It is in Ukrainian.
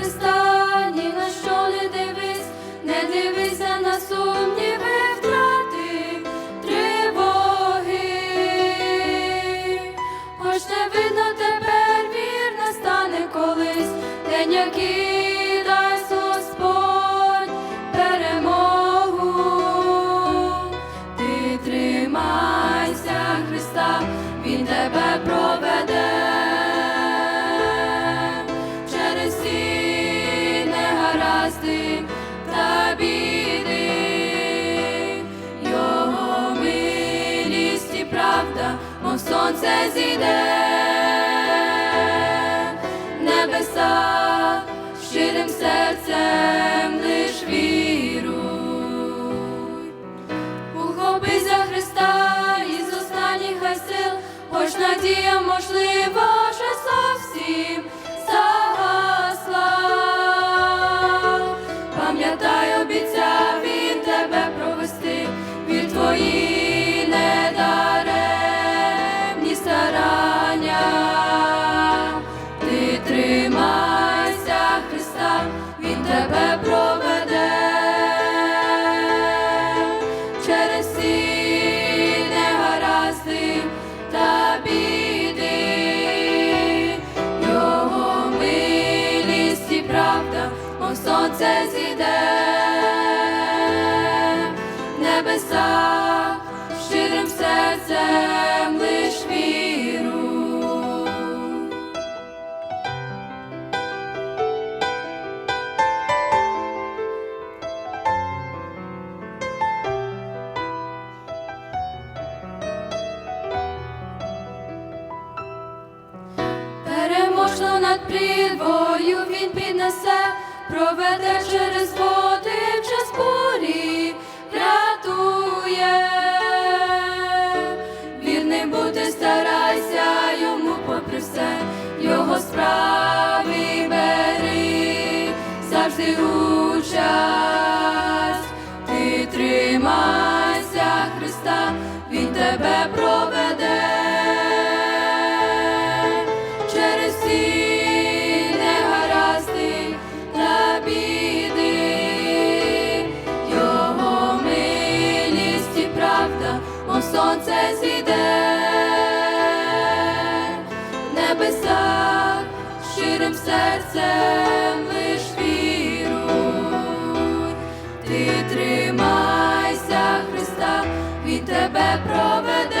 Христа. Сонце зійде, небеса щирим серцем лиш віруй. Ухопись за Христа із останніх хай сил, хоч надія, можливо, вже зовсім загасла. Пам'ятай, сонце зійде, небеса щирим серцем Переможно над прірвою він піднесе, проведе через води в час бурі, рятує. Вірним бути старайся йому попри все, його справи бери, завжди участь, ти тримайся, Христа, він тебе сонце зійде, в небесах щирим серцем лиш віруй, ти тримайся, Христа, він тебе проведе.